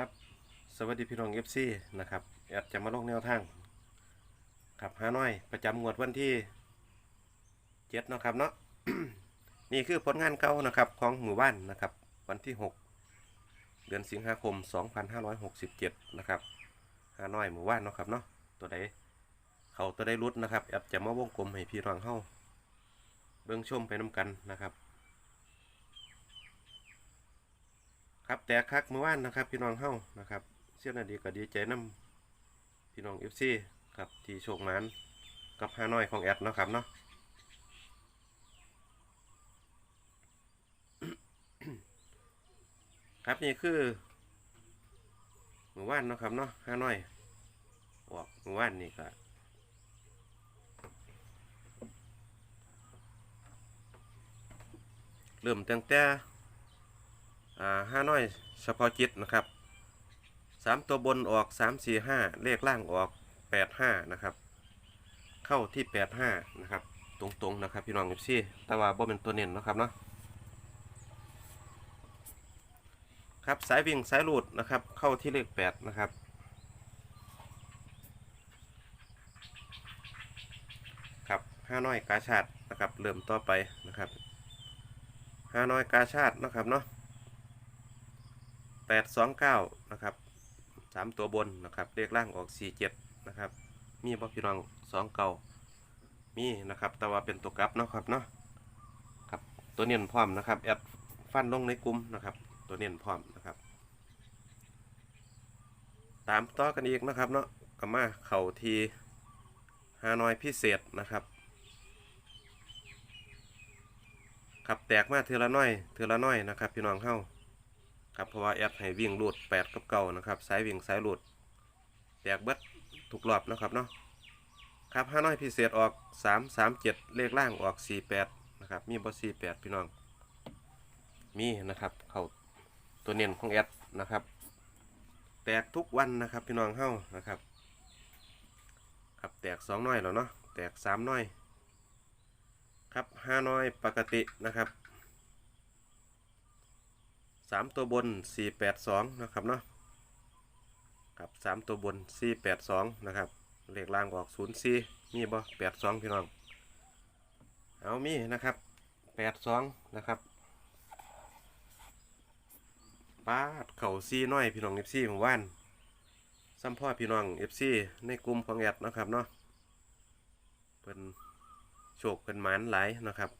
ครับ สวัสดีพี่น้องเอฟซีนะครับแอดจะมาลงแนวทางขับฮานอย ประจำงวดวันที่เจ็ดนะครับเนาะ นี่คือผลงานเก่านะครับของหมู่บ้านนะครับ วันที่6เดือนสิงหาคม 2567 นะครับฮานอยหมู่บ้านเนาะครับเนาะตัวใดเขาตัวใดรุดนะครับแอดจะมาวงกลมให้พี่น้องเฮาเบิ่งชมไปน้กันนะครับ ครับแต่คักเมื่อวานนะครับพี่น้องเฮานะครับเชื่อนาดีก็ดีใจน้ำพี่น้องเอฟซีครับที่โชคมานกับฮานอยของแอดเนาะครับเนาะครับนี่คือเมื่อวานเนาะครับเนาะฮานอยออกเมื่อวานนี่ก็เริ่มตั้งแต่ อ่าห้าน้อยเฉพาะจิตนะครับสามตัวบนออกสามสี่ห้าเลขล่างออกแปดห้านะครับ เข้าที่แปดห้านะครับ ตรงๆนะครับพี่น้องยิซี่แต่ว่าบ่เป็นตัวเน้นนะครับเนาะครับสายวิ่งสายหลุดนะครับ เข้าที่เลขแปดนะครับครับห้าน้อยกาชาดนะครับเริ่มต่อไปนะครับห้าน้อยกาชาดนะครับเนาะ แปดสองเก้านะครับสามตัวบนนะครับเลขล่างออกสี่เจ็ดนะครับ มีบ่พี่น้องสองเก้ามีนะครับ แต่ว่าเป็นตัวกลับเนาะครับเนาะครับตัวเนียนพร้อมนะครับแอดฟันลงในกลุ่มนะครับ ตัวเนียนพร้อมนะครับ ตามต่อกันอีกนะครับเนาะก็มาเข่าทีฮานอยพิเศษนะครับขับแตกมาเทือละน้อยเทือละน้อยนะครับ พี่น้องเฮา ครับเพราะว่าแอดให้วิ่งรูด8กับเก่านะครับสายวิ่งสายรูดแตกเบิดทุกรอบนะครับเนาะครับห้าน้อยพิเศษออก3 3 7เลขล่างออก48นะครับมีบอ48พี่น้องมีนะครับเขาตัวเน้นของแอดนะครับ แตกทุกวันนะครับพี่น้องเฮ้านะครับครับแตก2น้อยแล้วเนาะแตก3น้อยครับ5น้อยปกตินะครับ สามตัวบนสี่แปดสองนะครับเนาะครับสามตัวบนสี่แปดสองนะครับเลขล่างออกศูนย์สี่มีบ่แปดสองพี่น้องเอามีนะครับแปดสองนะครับป้าดเข่าซีน้อยพี่น้องเอฟซีหมู่บ้านซ้ำพ่อพี่น้องเอฟซีในกลุ่มของแอดนะครับเนาะเป็นโชคเป็นหมานหลายนะครับ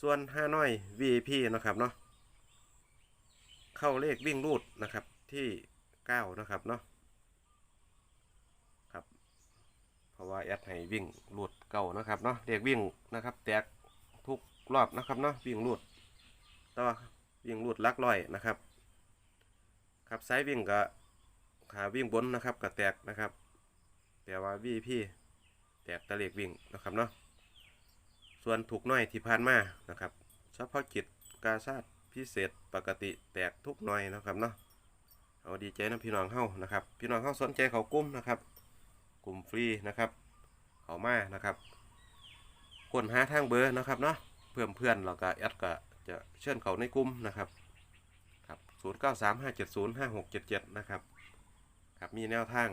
ส่วนห้าน้อย VIP นะครับเนาะ เข้าเลขวิ่งรูดนะครับที่เก้านะครับเนาะครับเพราะว่าแอดให้วิ่งรูดเก่านะครับเนาะเลขวิ่งนะครับแตกทุกรอบนะครับเนาะวิ่งรูดต่อวิ่งรูดลักลอยนะครับครับสายวิ่งก็ขาวิ่งบนนะครับก็แตกนะครับแต่ว่าวีพี่แตกตะเลขวิ่งนะครับเนาะส่วนถูกน้อยที่ผ่านมานะครับเฉพาะกิจกาชาติ พิเศษปกติแตกทุกหน่อยนะครับเนาะเอาดีใจนะพี่น้องเฮ้านะครับ พี่น้องเฮ้าสนใจเขากลุ้มนะครับ กลุ่มฟรีนะครับ เขามานะครับคนหาทางเบอร์นะครับเนาะเพื่อนเพื่อนเราก็แอดก็จะเชิญเขาในกลุ่มนะครับครับศูนย์เก้าสามห้าเจ็ดศูนย์ห้าหกเจ็ดเจ็ดนะครับครับมีแนวทาง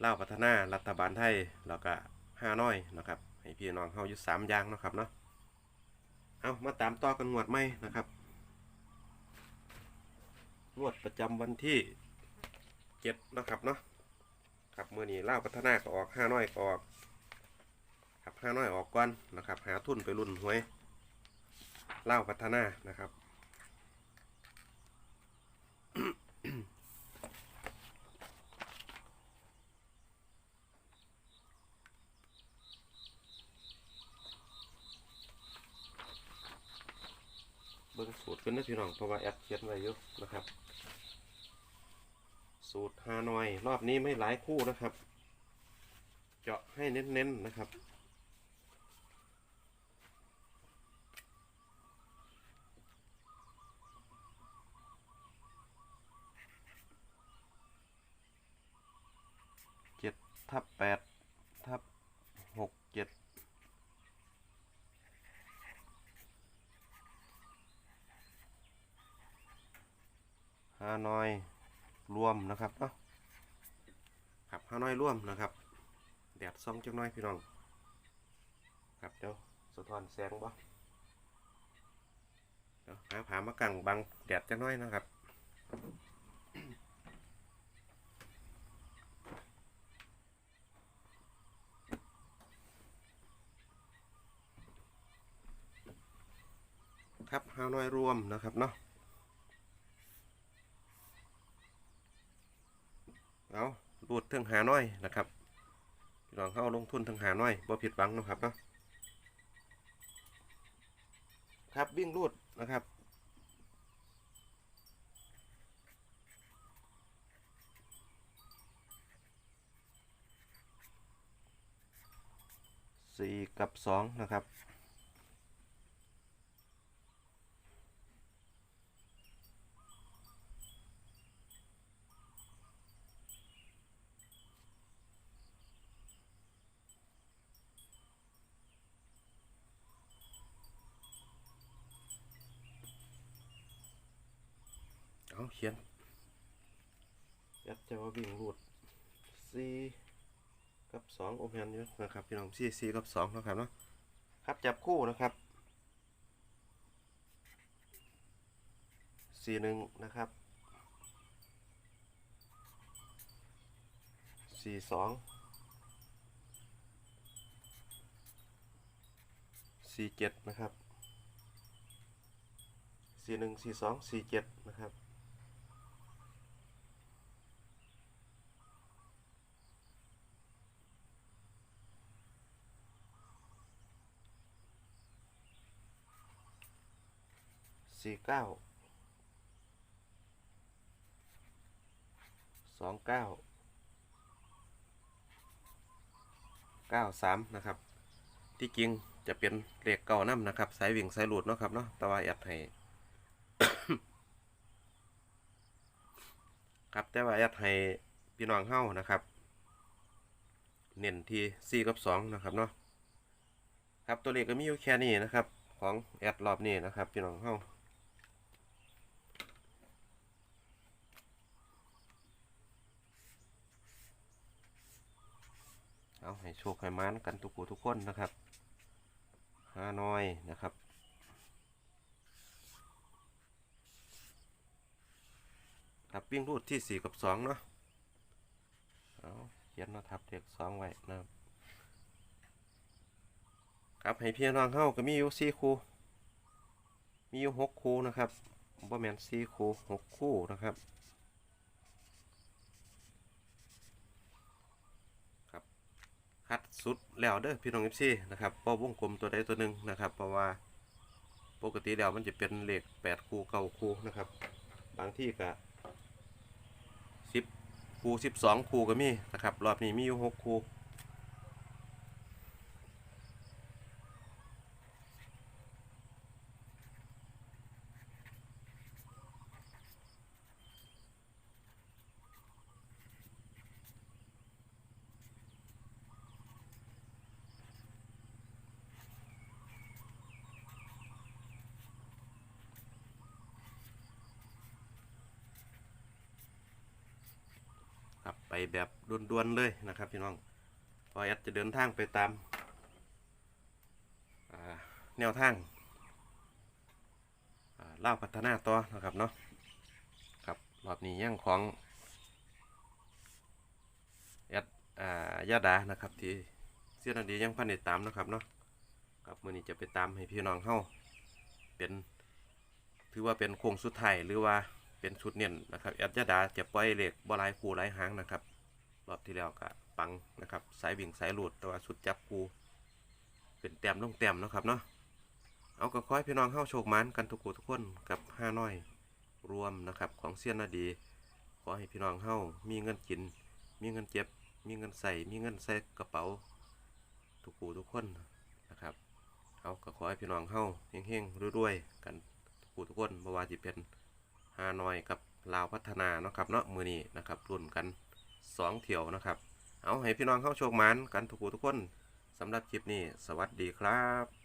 เล่าพัฒนารัฐบาลไทยแล้วก็ห้าน้อยนะครับให้พี่น้องเฮายู่สามอย่างนะครับเนาะเอามาตามต่อกันงวดไหมนะครับ วดประจำวันที่เจ็ดนะครับเนาะครับเมื่อนี้เล่าพัฒนาก็ออกห้าน้อยก็ออกครับห้าน้อยออกก่อนนะครับ หาทุนไปรุ่นหวยเล่าพัฒนานะครับ เบิ่งสูตรกันนะพี่น้องเพราะว่าแอดเขียนไว้อยู่นะครับ สูตรฮานอย รอบนี้ไม่หลายคู่นะครับ เจาะให้เน้นๆนะครับ เจ็ดทับแปดทับหกเจ็ด ฮานอยรวมนะครับเนาะครับห้าน้อยรวมนะครับแดดซ่องจังน้อยพี่น้อง ครับเดี๋ยวสะท้อนแสงบ่เดี๋ยวหาผามากังบังแดดจังน้อยนะครับครับห้าน้อยรวมนะครับเนาะ เอารูดถึงหาน้อยนะครับพี่น้องเข้าลงทุนถึงหาน้อยบ่ผิดหวังนะครับเนาะครับวิ่งรูดนะครับสี่กับสองนะครับ เขียนยัดจะว่าวิ่งรูดสี่กับสองโอเพนอยู่นะครับพี่น้องสี่สี่กับสองนะครับเนาะครับจับคู่นะครับสี่หนึ่งนะครับสี่สองสี่เจ็ดนะครับสี่หนึ่งสี่สองสี่เจ็ดนะครับ สี่เก้าสองเก้าเก้าสามนะครับ ที่จริงจะเป็นเลขเก่าน้ำนะครับ สายวิ่งสายหลุดเนาะครับเนาะต่ว่าแอดให้ครับแต่ว่าแอดให้พี่น้องเฮ้านะครับ เน้นที่สี่กับสองนะครับเนาะครับตัวเลขก็มีอยู่แค่นี้นะครับ ของแอดรอบนี้นะครับ พี่น้องเฮ้า เอาให้โชคให้มานกันทุกผู้ทุกคนนะครับฮานอยนะครับครับวิ่งรูดที่สี่กับสองเนาะเอาเขียนมาทับเด็กสองไว้นะครับครับให้พี่น้องเข้าก็มีอยู่สี่คู่ มีอยู่หกคู่นะครับบ่แมนสี่คู่หกคู่นะครับ คัด สุดแล้วเด้อพี่น้องเอฟซีนะครับเพราะวงกลมตัวใดตัวหนึ่งนะครับ เพราะว่าปกติแล้วมันจะเป็นเลขแปดคู่เก้าคู่นะครับ บางที่ก็สิบคู่สิบสองคู่ก็มีนะครับ รอบนี้มีอยู่หกคู่ ไปแบบด่วนๆเลยนะครับพี่น้องพอแอดจะเดินทางไปตามแนวทางเล่าพัฒนาต่อนะครับเนาะครับรอบนี้ยังของแอดอ่ายาดานะครับที่เสียนาดียังพันได้ตามนะครับเนาะครับมือนี้จะไปตามให้พี่น้องเฮาเป็นถือว่าเป็นโค้งสุดท้ายหรือว่า เป็นชุดเน้นนะครับแอดยาดาจะปล่อยเหล็กบอลายคูหลายหางนะครับ รอบที่แล้วก็ปังนะครับ สายวิ่งสายหลุดแต่ว่าชุดจับคูเป็นแต้มลงแต้มนะครับเนาะเอาก็ขอให้พี่น้องเข้าโชคมันกันทุกคู่ทุกคนกับห้าน้อย รวมนะครับของเซียนนาดี ขอให้พี่น้องเข้ามีเงินกิน มีเงินเจ็บ มีเงินใส่ มีเงินใส่กระเป๋า ทุกคู่ทุกคนนะครับเอาก็ขอให้พี่น้องเฮาเฮงๆรวยๆกันทุกผู้ทุกคนบ่ว่าสิเป็น ฮานอยกับลาวพัฒนาเนาะครับเนาะมือนี้นะครับรุ่นกันสองเที่ยวนะครับ เอาให้พี่น้องเข้าโชคมันกันทุกทุกคนสำหรับคลิปนี้ สวัสดีครับ